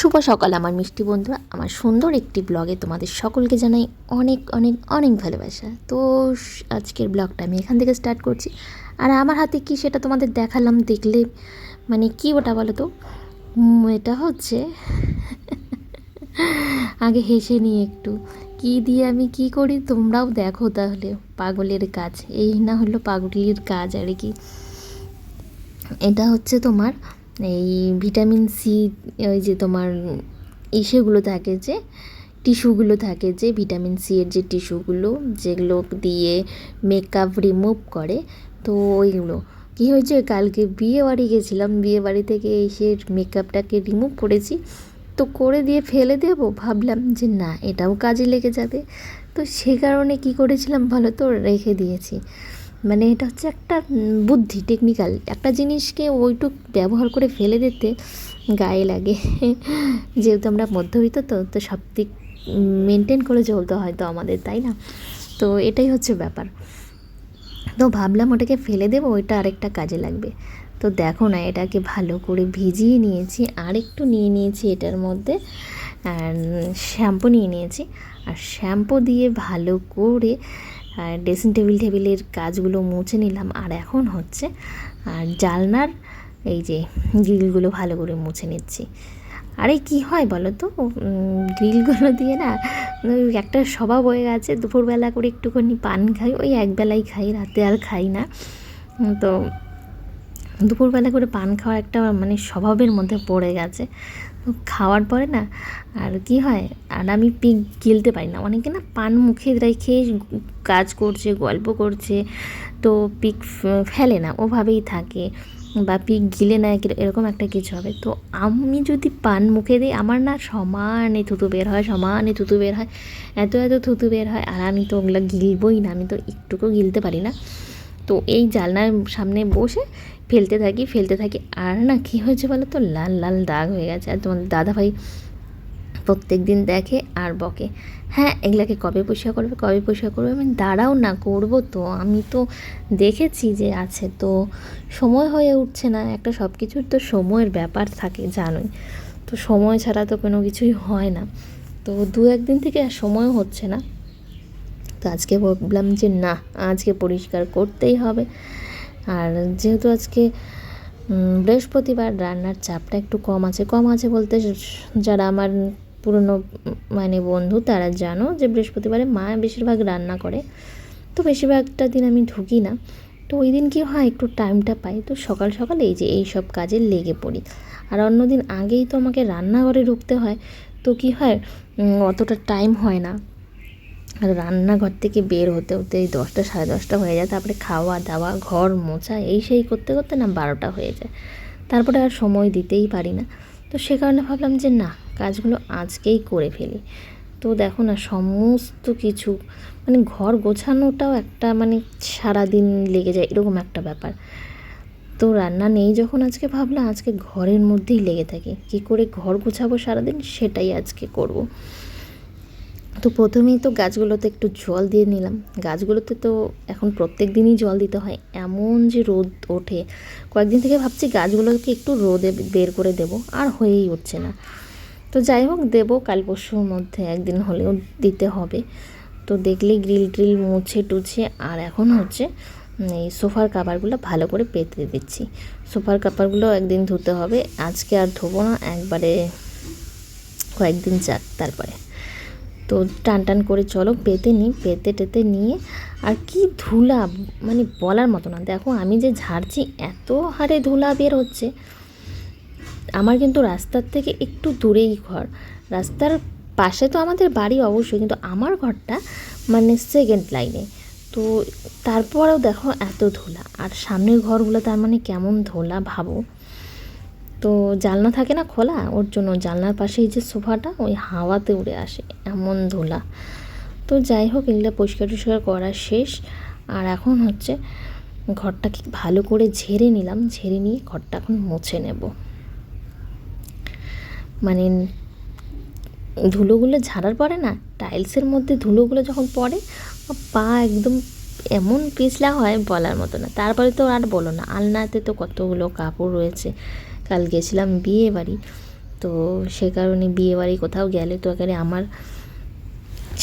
শুভ সকাল, আমার মিষ্টি বন্ধুরা। আমার সুন্দর একটি ব্লগে তোমাদের সকলকে জানাই অনেক অনেক অনেক ভালোবাসা। তো আজকের ব্লগটা আমি এখান থেকে স্টার্ট করছি। আর আমার হাতে কি সেটা তোমাদের দেখালাম, দেখলে মানে কি ওটা বলো তো? এটা হচ্ছে আগে হেসে নিয়ে একটু। কি দিয়ে আমি কি করি তোমরাও দেখো তাহলে। পাগলের কাজ, এই না হলো পাগলির কাজ আর কি। এটা হচ্ছে তোমার এই ভিটামিন সি, ওই যে তোমার ইসেগুলো থাকে যে, টিস্যুগুলো থাকে যে, ভিটামিন সি এর যে টিস্যুগুলো, যেগুলো দিয়ে মেকআপ রিমুভ করে, তো ওইগুলো। কী হয়েছে? কালকে বিয়ে বাড়ি গেছিলাম, বিয়ে বাড়ি থেকে এসে মেকআপটাকে রিমুভ করেছি। তো করে দিয়ে ফেলে দেবো, ভাবলাম যে না, এটাও কাজে লেগে যাবে। তো সে কারণে কি করেছিলাম ভালো তো? রেখে দিয়েছি। মানে এটা হচ্ছে একটা বুদ্ধি টেকনিক্যাল একটা জিনিসকে ওইটুক ব্যবহার করে ফেলে দিতে গায়ে লাগে। যেহেতু আমরা মধ্যবিত্ত, তো তো সব দিক মেনটেন করে চলতে হয় তো আমাদের, তাই না? তো এটাই হচ্ছে ব্যাপার। তো ভাবলাম ওটাকে ফেলে দেবো, ওইটা আরেকটা কাজে লাগবে। তো দেখো না, এটাকে ভালো করে ভিজিয়ে নিয়েছি আর একটু নিয়ে নিয়েছি এটার মধ্যে। শ্যাম্পু নিয়ে নিয়েছি। আর শ্যাম্পু দিয়ে ভালো করে ড্রেসিং টেবিল টেবিলের কাজগুলো মুছে নিলাম। আর এখন হচ্ছে, আর জালনার এই যে গ্রিলগুলো ভালো করে মুছে নিচ্ছি। আরে কি হয় বলো তো? গ্রিলগুলো দিয়ে না একটা স্বভাব হয়ে গেছে, দুপুরবেলা করে একটুখানি পান খাই, ওই একবেলাই খাই, রাতে আর খাই না। তো দুপুরবেলা করে পান খাওয়া একটা মানে স্বভাবের মধ্যে পড়ে গেছে। তো খাওয়ার পরে না, আর কি হয়, আর আমি পিক গিলতে পারি না। অনেকে না পান মুখে রেখে কাজ করছে, গল্প করছে, তো পিক ফেলে না, ওভাবেই থাকে বা পিক গিলে কির- এরকম একটা কিছু হবে। তো আমি যদি পান মুখে দিই, আমার না সমানে থুতু বের হয়, সমানে থুতু বের হয়, এত এত থুতু বের হয়, আর আমি তো ওগুলো গিলবই না, আমি তো একটুকু গিলতে পারি না। তো এই জানলার সামনে বসে ফেলতে থাকি ফেলতে থাকি। আর না, কী হয়েছে বলো তো লাল লাল দাগ হয়ে গেছে। আর তোমাদের দাদাভাই প্রত্যেক দিন দেখে আর বকে হ্যাঁ এগুলাকে কবে পরিষ্কার করবে, কবে পরিষ্কার করবে? আমি দাঁড়াও না, করব তো। আমি তো দেখেছি যে আছে তো। সময় হয়ে উঠছে না। একটা সব কিছুর তো সময়ের ব্যাপার থাকে, জানোই। তো সময় ছাড়া তো কোনো কিছুই হয় না। তো দু একদিন থেকে আর সময় হচ্ছে না। তো আজকে ভাবলাম যে না, আজকে পরিষ্কার করতেই হবে। আর যেহেতু আজকে বৃহস্পতিবার, রান্নার চাপটা একটু কম আছে। কম আছে বলতে যারা আমার পুরনো মানে বন্ধু, তারা জানো যে বৃহস্পতিবারে মা বেশিরভাগ রান্না করে। তো বেশিরভাগটা দিন আমি ঢুকি না। তো ওই দিন কী হয়, একটু টাইমটা পাই। তো সকাল সকাল এই যে এই সব কাজে লেগে পড়ি। আর অন্যদিন আগেই তো আমাকে রান্নাঘরে ঢুকতে হয়। তো কী হয় অতটা টাইম হয় না। আর রান্নাঘর থেকে বের হতে হতে এই দশটা, সাড়ে দশটা হয়ে যায়। তারপরে খাওয়া দাওয়া, ঘর মোছা, এই সেই করতে করতে না বারোটা হয়ে যায়। তারপরে আর সময় দিতেই পারি না। তো সে কারণে ভাবলাম যে না, কাজগুলো আজকেই করে ফেলি। তো দেখো না, সমস্ত কিছু মানে ঘর গোছানোটাও একটা মানে সারাদিন লেগে যায়, এরকম একটা ব্যাপার। তো রান্না নেই যখন আজকে ভাবলাম, আজকে ঘরের মধ্যেই লেগে থাকি। কী করে ঘর গোছাবো সারাদিন? সেটাই আজকে করব। তো প্রথমেই তো গাছগুলোতে একটু জল দিয়ে নিলাম। গাছগুলোতে তো এখন প্রত্যেক দিনই জল দিতে হয়। এমন যে রোদ ওঠে। কয়েকদিন থেকে ভাবছি গাছগুলোকে একটু রোদে বের করে দেব। আর হয়েই উঠছে না। তো যাই হোক, দেবো। কাল পরশুর মধ্যে একদিন হলেও দিতে হবে। তো দেখলেই গ্রিল ট্রিল মুছে টুছে। আর এখন হচ্ছে এই সোফার কাভারগুলো ভালো করে পেতে দিচ্ছি। সোফার কাভারগুলো একদিন ধুতে হবে। আজকে আর ধোবো না। একবারে কয়েকদিন যাক তারপরে। তো টান টান করে চলো পেতে নিই পেতে টেতে নিয়ে আর কি ধুলা মানে বলার মতো না। দেখো আমি যে ঝাড়ছি এত হারে ধুলা বের হচ্ছে। আমার কিন্তু রাস্তার থেকে একটু দূরেই ঘর। রাস্তার পাশে তো আমাদের বাড়ি অবশ্যই, কিন্তু আমার ঘরটা মানে সেকেন্ড লাইনে তো তারপরেও দেখো এত ধুলা, আর সামনের ঘরগুলো তার মানে কেমন ধুলা ভাবো। তো জানলা থাকে না খোলা, ওর জন্য জানলার পাশে এই যে সোফাটা, ওই হাওয়াতে উড়ে আসে, এমন ধুলা। তো যাই হোক, এগুলো পরিষ্কার টরিষ্কার করা শেষ। আর এখন হচ্ছে ঘরটাকে ভালো করে ঝেড়ে নিলাম, ঝেড়ে নিয়ে ঘরটা এখন মুছে নেব। মানে ধুলোগুলো ঝাড়ার পরে না, টাইলসের মধ্যে ধুলোগুলো যখন পড়ে, পা একদম এমন পিছলা হয় বলার মতো না। তারপরে তো আর বলো না, আলনাতে তো কতগুলো কাপড় রয়েছে। কাল গেছিলাম বিয়ে বাড়ি। তো সে কারণে বিয়েবাড়ি কোথাও গেলে তো এখানে আমার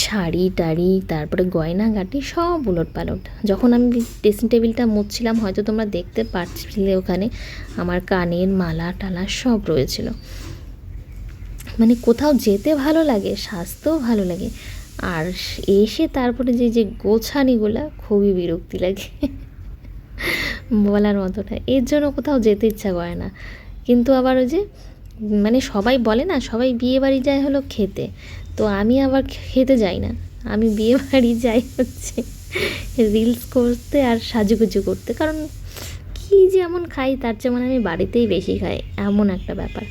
শাড়ি টাড়ি, তারপরে গয়না গাটি সব উলট পালট যখন আমি ড্রেসিং টেবিলটা মুছছিলাম, হয়তো তোমরা দেখতে পাচ্ছিলে ওখানে, আমার কানের মালা টালা সব রয়েছিল। মানে কোথাও যেতে ভালো লাগে স্বাস্থ্যও ভালো লাগে, আর এসে তারপরে যে যে গোছানিগুলা খুবই বিরক্তি লাগে। বলার মতো না এর জন্য কোথাও যেতে ইচ্ছা করে না। কিন্তু আবার ওই যে মানে সবাই বলে না, সবাই বিয়ে বাড়ি যায় হলো খেতে। তো আমি আবার খেতে যাই না। আমি বিয়ে বাড়ি যাই হচ্ছে রিলস করতে আর সাজুগুজু করতে। কারণ কী যেমন খাই, তার চেয়ে মানে আমি বাড়িতেই বেশি খাই, এমন একটা ব্যাপার।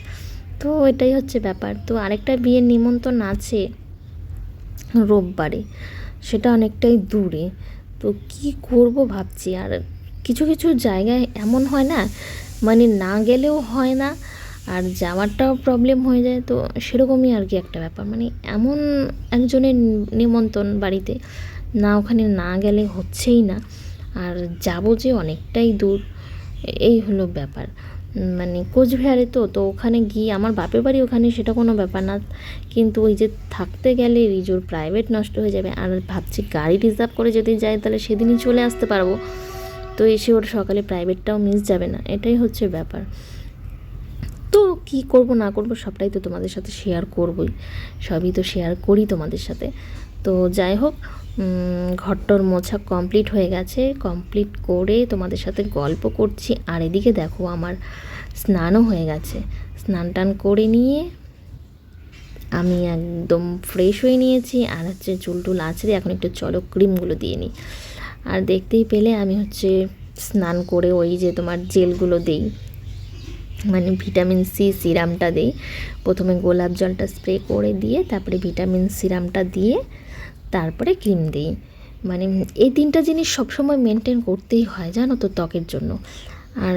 তো এটাই হচ্ছে ব্যাপার। তো আরেকটা বিয়ের নিমন্ত্রণ আছে রোববারে, সেটা অনেকটাই দূরে। তো কি করব ভাবছি? আর কিছু কিছু জায়গায় এমন হয় না মানে না গেলেও হয় না, আর যাওয়ারটাও প্রবলেম হয়ে যায়, তো সেরকমই আর কি একটা ব্যাপার। মানে এমন একজনের নিমন্ত্রণ বাড়িতে, না ওখানে না গেলে হচ্ছেই না। আর যাব যে অনেকটাই দূর, এই হলো ব্যাপার। মানে কোচবিহারে তো তো ওখানে গিয়ে আমার বাপের বাড়ি ওখানে সেটা কোনো ব্যাপার না। কিন্তু ওই যে থাকতে গেলে রিজোর প্রাইভেট নষ্ট হয়ে যাবে, আর ভাবছি গাড়ি রিজার্ভ করে যদি যাই, তাহলে সেদিনই চলে আসতে পারব। তো এসে ওর সকালে প্রাইভেটটাও মিস যাবে না, এটাই হচ্ছে ব্যাপার। তো কি করব, না করব, সবটাই তো তোমাদের সাথে শেয়ার করবই, সবই তো শেয়ার করি তোমাদের সাথে। তো যাই হোক ঘরটর মোছা কমপ্লিট হয়ে গেছে কমপ্লিট করে তোমাদের সাথে গল্প করছি। আর এদিকে দেখো আমার স্নানও হয়ে গেছে। স্নান টান করে নিয়ে আমি একদম ফ্রেশ হয়ে নিয়েছি। আর হচ্ছে চুল টুল আছড়ে এখন একটু চলো ক্রিমগুলো দিয়ে নিই। আর দেখতেই পেলে আমি হচ্ছে স্নান করে ওই যে তোমার জেলগুলো দিই। মানে ভিটামিন সি সিরামটা দিই। প্রথমে গোলাপ জলটা স্প্রে করে দিয়ে, তারপরে ভিটামিন সিরামটা দিয়ে, তারপরে ক্রিম দিই। মানে এই তিনটা জিনিস সবসময় মেনটেন করতেই হয়, জানো তো ত্বকের জন্য। আর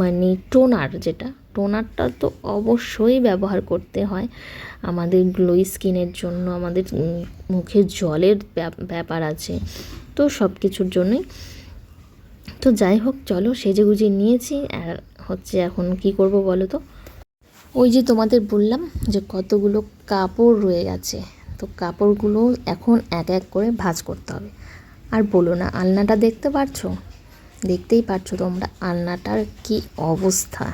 মানে টোনার যেটা টোনারটা তো অবশ্যই ব্যবহার করতে হয়। আমাদের গ্লোই স্কিনের জন্য, আমাদের মুখে জলের ব্যাপার আছে। তো সব কিছুর জন্যই। তো যাই হোক, চলো সেজে গুজে নিয়েছি। আর হচ্ছে এখন কি করব বলো তো? ওই যে তোমাদের বললাম যে কতগুলো কাপড় রয়ে গেছে। তো কাপড়গুলো এখন এক এক করে ভাজ করতে হবে। আর বলো না, আলনাটা দেখতে পারছ? দেখতেই পারছ তোমরা আলনাটার কি অবস্থা।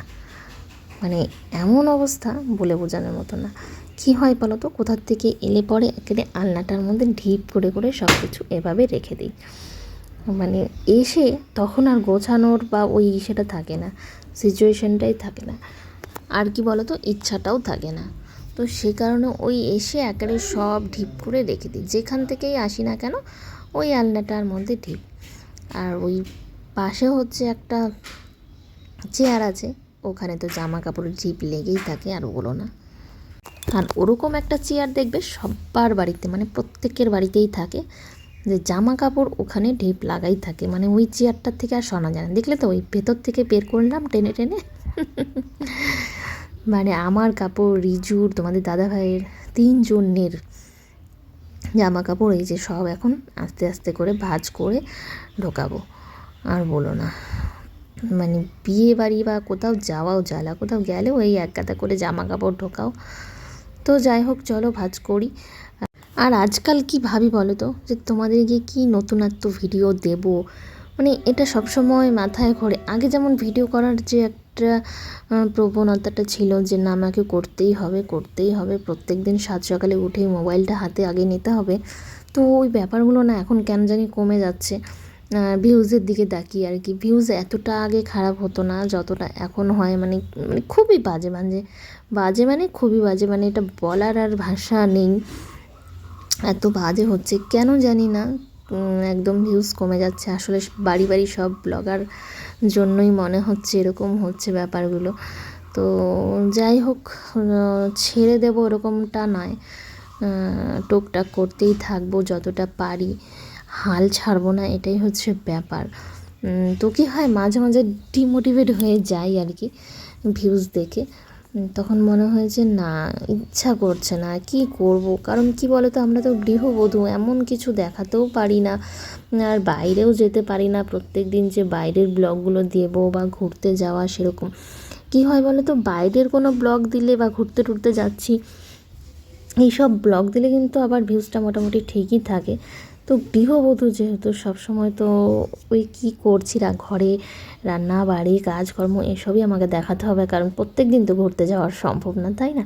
মানে এমন অবস্থা বলে বোঝানোর মতো না। কি হয় বলো তো? কোথার থেকে এলে পরে একেবারে আলনাটার মধ্যে ঢিপ করে করে সব কিছু এভাবে রেখে দিই। মানে এসে তখন আর গোছানোর বা ওই সেটা থাকে না, সিচুয়েশনটাই থাকে না। আর কি বলো তো? ইচ্ছাটাও থাকে না। তো সে কারণে ওই এসে একেবারে সব ঢিপ করে রেখে দিই। যেখান থেকেই আসি না কেন, ওই আলনাটার মধ্যে ঢিপ। আর ওই পাশে হচ্ছে একটা চেয়ার আছে। ওখানে তো জামা কাপড়ের ঢিপ লেগেই থাকে, আর ওগুলো না। আর ওরকম একটা চেয়ার দেখবে সবার বাড়িতে মানে প্রত্যেকের বাড়িতেই থাকে, যে জামা কাপড় ওখানে ঢিপ লাগাই থাকে। মানে ওই চেয়ারটার থেকে আর শোনা যায় না। দেখলে তো ওই ভেতর থেকে বের করলাম টেনে টেনে। মানে আমার কাপড়, রিজুর, তোমাদের দাদা ভাইয়ের তিনজনের জামা কাপড় এই যে সব এখন আস্তে আস্তে করে ভাজ করে ঢোকাবো। আর বলো না। মানে বিয়ে বাড়ি বা কোথাও যাওয়াও, জ্বালা কোথাও গেলেও এই এক গাদা করে জামা কাপড় ঢোকাও। তো যাই হোক, চলো ভাজ করি। আর আজকাল কি ভাবি বলো তো? যে তোমাদেরকে কি নতুনত্ব ভিডিও দেব? মানে এটা সবসময় মাথায় ঘোরে। আগে যেমন ভিডিও করার যে একটা প্রবণতাটা ছিল যে না, আমাকে করতেই হবে করতেই হবে। প্রত্যেক দিন সাত সকালে উঠেই মোবাইলটা হাতে আগে নিতে হবে। তো ওই ব্যাপারগুলো না এখন কেন জানি কমে যাচ্ছে। ভিউজের দিকে তাকিয়ে আর কি। ভিউজ এতটা আগে খারাপ হতো না, যতটা এখন হয় মানে মানে খুবই বাজে বাজে বাজে মানে খুবই বাজে মানে এটা বলার আর ভাষা নেই। এত বাজে হচ্ছে, কেন জানি না। একদম ভিউজ কমে যাচ্ছে। আসলে বাড়ি বাড়ি সব ব্লগার জন্যই মনে হচ্ছে, এরকম হচ্ছে ব্যাপারগুলো। তো যাই হোক ছেড়ে দেবো এরকমটা নয়। টুকটাক করতেই থাকব, যতটা পারি। হাল ছাড়বো না, এটাই হচ্ছে ব্যাপার। তো কী হয়, মাঝে মাঝে ডিমোটিভেট হয়ে যাই আর কি ভিউজ দেখে। তখন মনে হয় যে, না, ইচ্ছা করছে না, কি করব? কারণ কি বলো তো আমরা তো গৃহবধূ, এমন কিছু দেখাতেও পারি না। আর বাইরেও যেতে পারি না, প্রত্যেক দিন যে বাইরের ব্লগগুলো দেবো বা ঘুরতে যাওয়া সেরকম। কী হয় বলো তো বাইরের কোনো ব্লগ দিলে বা ঘুরতে টুরতে যাচ্ছি, এইসব ব্লগ দিলে কিন্তু আবার ভিউজটা মোটামুটি ঠিকই থাকে। তো গৃহবধূ যেহেতু সবসময় তো ওই কী করছি না ঘরে রান্না, বাড়ি, কাজকর্ম এসবই আমাকে দেখাতে হবে, কারণ প্রত্যেক দিন তো ঘুরতে যাওয়া সম্ভব না, তাই না?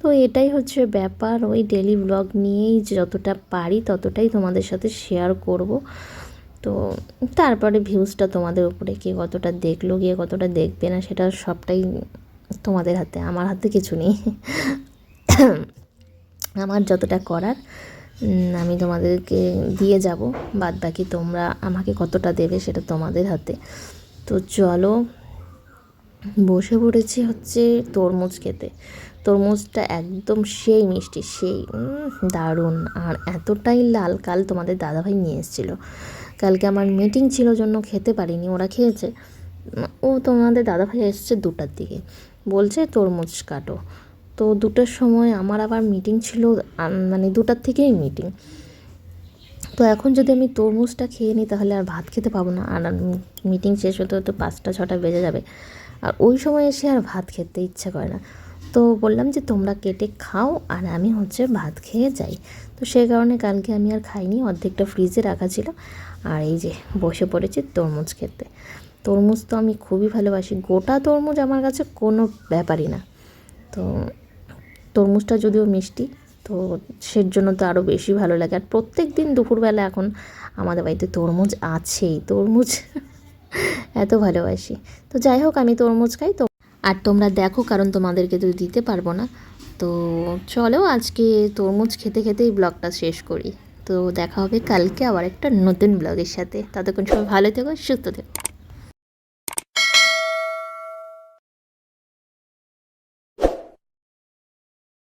তো এটাই হচ্ছে ব্যাপার, ওই ডেলি ব্লগ নিয়েই যতটা পারি ততটাই তোমাদের সাথে শেয়ার করব। তো তারপরে ভিউজটা তোমাদের উপরে কে কতটা দেখল গিয়ে কতটা দেখবে না, সেটা সবটাই তোমাদের হাতে, আমার হাতে কিছু নেই। আমার যতটা করার আমি তোমাদেরকে দিয়ে যাব। বাদ বাকি তোমরা আমাকে কতটা দেবে সেটা তোমাদের হাতে। তো চলো, বসে পড়েছি হচ্ছে তরমুজ খেতে। তরমুজটা একদম সেই মিষ্টি, সেই দারুণ। আর এতটাই লাল কাল তোমাদের দাদাভাই নিয়ে এসেছিল। কালকে আমার মিটিং ছিল জন্য খেতে পারিনি, ওরা খেয়েছে। ও তোমাদের দাদাভাই এসছে দুটার দিকে। বলছে, তরমুজ কাটো। তো দুটোর সময় আমার আবার মিটিং ছিল মানে দুটার থেকেই মিটিং তো এখন যদি আমি তরমুজটা খেয়ে নিই, তাহলে আর ভাত খেতে পাবো না। আর মিটিং শেষ হতে হতে পাঁচটা, ছটা বেজে যাবে। আর ওই সময় এসে আর ভাত খেতে ইচ্ছা করে না। তো বললাম যে, তোমরা কেটে খাও, আর আমি হচ্ছে ভাত খেয়ে যাই। তো সেই কারণে কালকে আমি আর খাইনি, অর্ধেকটা ফ্রিজে রাখা ছিল। আর এই যে বসে পড়েছি তরমুজ খেতে। তরমুজ তো আমি খুবই ভালোবাসি। গোটা তরমুজ আমার কাছে কোনো ব্যাপারই না। তো তরমুজটা যদিও মিষ্টি, তো সের জন্য তো আরও বেশি ভালো লাগে। আর প্রত্যেক দিন দুপুরবেলা এখন আমাদের বাড়িতে তরমুজ আছেই, তরমুজ এত ভালোবাসি। তো যাই হোক, আমি তরমুজ খাই। তো আর তোমরা দেখো, কারণ তোমাদেরকে তো দিতে পারব না। তো চলো আজকে তরমুজ খেতে খেতেই ব্লগটা শেষ করি। তো দেখা হবে কালকে আবার একটা নতুন ব্লগের সাথে। ততক্ষণ সবাই ভালো থেকো, সুস্থ থেকো।